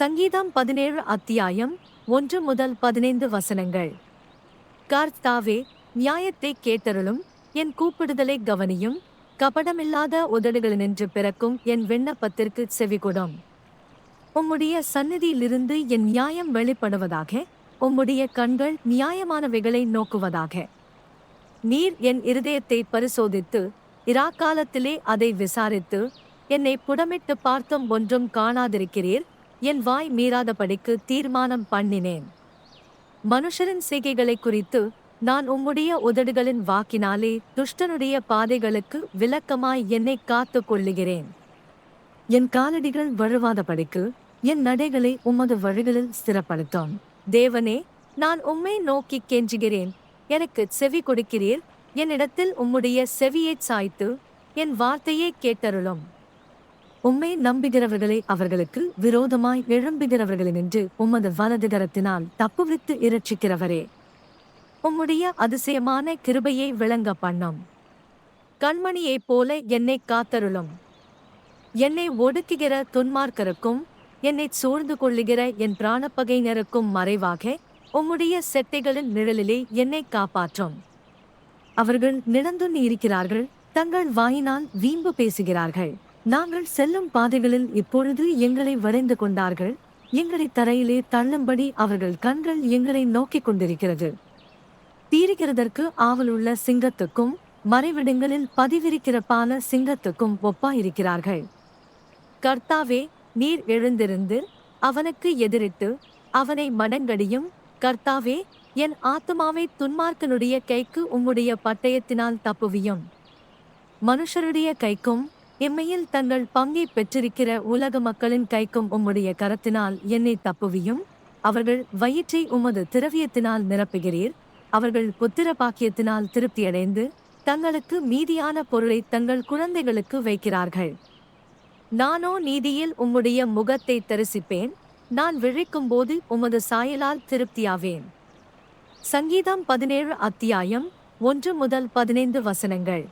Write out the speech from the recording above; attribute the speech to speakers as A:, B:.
A: சங்கீதம் பதினேழு அத்தியாயம் ஒன்று முதல் பதினைந்து வசனங்கள். கார்த்தாவே நியாயத்தை கேட்டருளும் என் கூப்பிடுதலை கவனியும் கபடமில்லாத உதடுகளினின்று பிறக்கும் என் விண்ணப்பத்திற்கு செவிகொடும். உம்முடைய சந்நிதியிலிருந்து என் நியாயம் வெளிப்படுவதாக உம்முடைய கண்கள் நியாயமானவைகளை நோக்குவதாக. நீர் என் இருதயத்தை பரிசோதித்து இராக்காலத்திலே அதை விசாரித்து என்னை புடமிட்டு பார்த்தும் ஒன்றும் காணாதிருக்கிறீர் என் வாய் மீறாதபடிக்கு தீர்மானம் பண்ணினேன். மனுஷரின் செய்கைகளை குறித்து நான் உம்முடைய உதடுகளின் வாக்கினாலே துஷ்டனுடைய பாதைகளுக்கு விளக்கமாய் என்னை காத்து கொள்ளுகிறேன். என் காலடிகள் வழுவாதபடிக்கு என் நடைகளை உமது வழிகளில் ஸ்திரப்படுத்தும். தேவனே நான் உம்மை நோக்கி கெஞ்சுகிறேன். எனக்கு செவி கொடுக்கிறீர். என்னிடத்தில் உம்முடைய செவியைச் சாய்த்து என் வார்த்தையே கேட்டருளும். உம்மை நம்புகிறவர்களை அவர்களுக்கு விரோதமாய் எழும்புகிறவர்களினின்று உமது வலதுகரத்தினால் தப்புவித்து இரட்சிக்கிறவரே. உம்முடைய அதிசயமான கிருபையை விளங்க பண்ணும். கண்மணியைப் போல என்னை காத்தருளும். என்னை ஒடுக்குகிற துன்மார்க்கருக்கும் என்னை சூழ்ந்து கொள்ளுகிற என் பிராணப்பகையினருக்கும் மறைவாக உம்முடைய செட்டைகளின் நிழலிலே என்னை காப்பாற்றும். அவர்கள் நிலந்துண்ணி இருக்கிறார்கள் தங்கள் வாயினால் வீம்பு பேசுகிறார்கள். நாங்கள் செல்லும் பாதைகளில் இப்பொழுது எங்களை வரைந்து கொண்டார்கள். எங்களை தரையிலே தள்ளும்படி அவர்கள் கண்கள் எங்களை நோக்கிக் கொண்டிருக்கிறது. தீரிக்கிறதற்கு ஆவலுள்ள சிங்கத்துக்கும் மறைவிடங்களில் பதிவிருக்கிற பால சிங்கத்துக்கும் ஒப்பாயிருக்கிறார்கள். கர்த்தாவே நீர் எழுந்திருந்து அவனுக்கு எதிரிட்டு அவனை மடங்கடியும் கர்த்தாவே என் ஆத்மாவை துன்மார்க்கனுடைய கைக்கு உம்முடைய பட்டயத்தினால் தப்புவியும். மனுஷருடைய கைக்கும் எம்மையில் தங்கள் பங்கை பெற்றிருக்கிற உலக மக்களின் கைக்கும் உம்முடைய கரத்தினால் என்னை தப்புவியும். அவர்கள் வயிற்றை உமது திரவியத்தினால் நிரப்புகிறீர். அவர்கள் புத்திர பாக்கியத்தினால் திருப்தியடைந்து தங்களுக்கு மீதியான பொருளை தங்கள் குழந்தைகளுக்கு வைக்கிறார்கள். நானோ நீதியில் உம்முடைய முகத்தை தரிசிப்பேன். நான் விழிக்கும்போது உமது சாயலால் திருப்தியாவேன். சங்கீதம் பதினேழு அத்தியாயம் ஒன்று முதல் பதினைந்து வசனங்கள்.